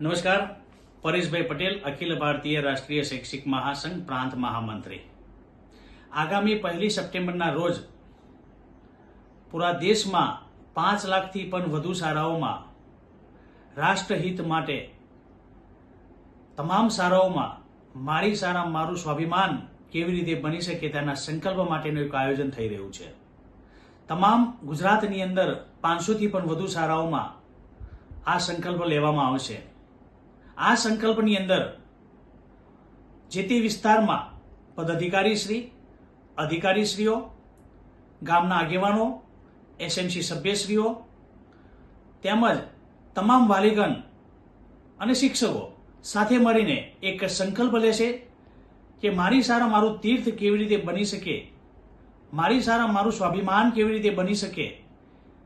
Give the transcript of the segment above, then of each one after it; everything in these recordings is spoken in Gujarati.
નમસ્કાર. પરેશભાઈ પટેલ, અખિલ ભારતીય રાષ્ટ્રીય શૈક્ષિક મહાસંઘ પ્રાંત મહામંત્રી. આગામી પહેલી સપ્ટેમ્બરના રોજ પૂરા દેશમાં પાંચ લાખથી પણ વધુ શાળાઓમાં રાષ્ટ્રહિત માટે તમામ શાળાઓમાં મારી શાળા, મારું સ્વાભિમાન કેવી રીતે બની શકે તેના સંકલ્પ માટેનું એક આયોજન થઈ રહ્યું છે. તમામ ગુજરાતની અંદર પાંચસોથી પણ વધુ શાળાઓમાં આ સંકલ્પ લેવામાં આવશે. આ સંકલ્પની અંદર જે તે વિસ્તારમાં પદાધિકારીશ્રી, અધિકારીશ્રીઓ, ગામના આગેવાનો એસએમસી સભ્યશ્રીઓ, તેમજ તમામ વાલીગણ અને શિક્ષકો સાથે મળીને એક સંકલ્પ લેશે કે મારી સારા મારું તીર્થ કેવી રીતે બની શકે, મારી સારા મારું સ્વાભિમાન કેવી રીતે બની શકે,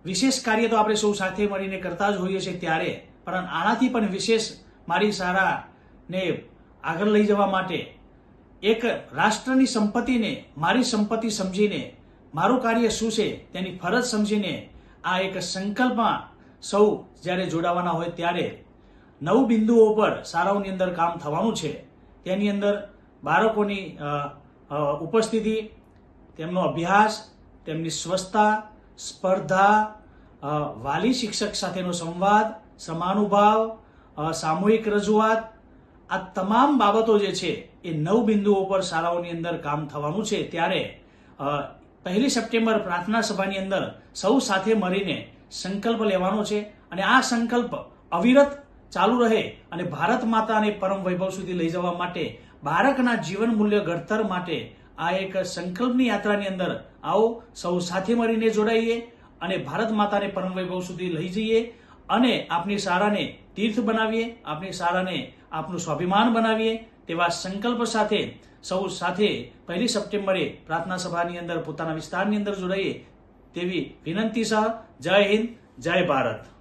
વિશેષ કાર્ય તો આપણે સૌ સાથે મળીને કરતા જ હોઈએ છીએ ત્યારે, પણ આનાથી પણ વિશેષ મારી શાળાને આગળ લઈ જવા માટે એક રાષ્ટ્રની સંપત્તિને, મારી સંપત્તિ સમજીને, મારું કાર્ય શું છે તેની ફરજ સમજીને આ એક સંકલ્પમાં સૌ જ્યારે જોડાવાના હોય ત્યારે નવ બિંદુઓ પર શાળાઓની અંદર કામ થવાનું છે. તેની અંદર બાળકોની ઉપસ્થિતિ, તેમનો અભ્યાસ, તેમની સ્વચ્છતા, સ્પર્ધા વાલી શિક્ષક સાથેનો સંવાદ, સમાનુભાવ સામૂહિક રજૂઆત, આ તમામ બાબતો જે છે, એ નવ બિંદુઓ પર શાળાઓની અંદર કામ થવાનું છે. ત્યારે પહેલી સપ્ટેમ્બર પ્રાર્થના સભાની અંદર સૌ સાથે મળીને સંકલ્પ લેવાનો છે અને આ સંકલ્પ અવિરત ચાલુ રહે અને ભારત માતાને પરમ વૈભવ સુધી લઈ જવા માટે, બાળકના જીવન મૂલ્ય ઘડતર માટે આ એક સંકલ્પની યાત્રાની અંદર આવો, સૌ સાથે મળીને જોડાઈએ અને ભારત માતાને પરમ વૈભવ સુધી લઈ જઈએ. અને આપની શાળાને તીર્થ બનાવીએ, આપની શાળાને આપનું સ્વાભિમાન બનાવીએ, તેવા સંકલ્પ સાથે, સૌ સાથે પહેલી સપ્ટેમ્બરે પ્રાર્થના સભાની અંદર પોતાના વિસ્તારની અંદર જોડાઈએ તેવી વિનંતી સહ જય હિન્દ, જય ભારત.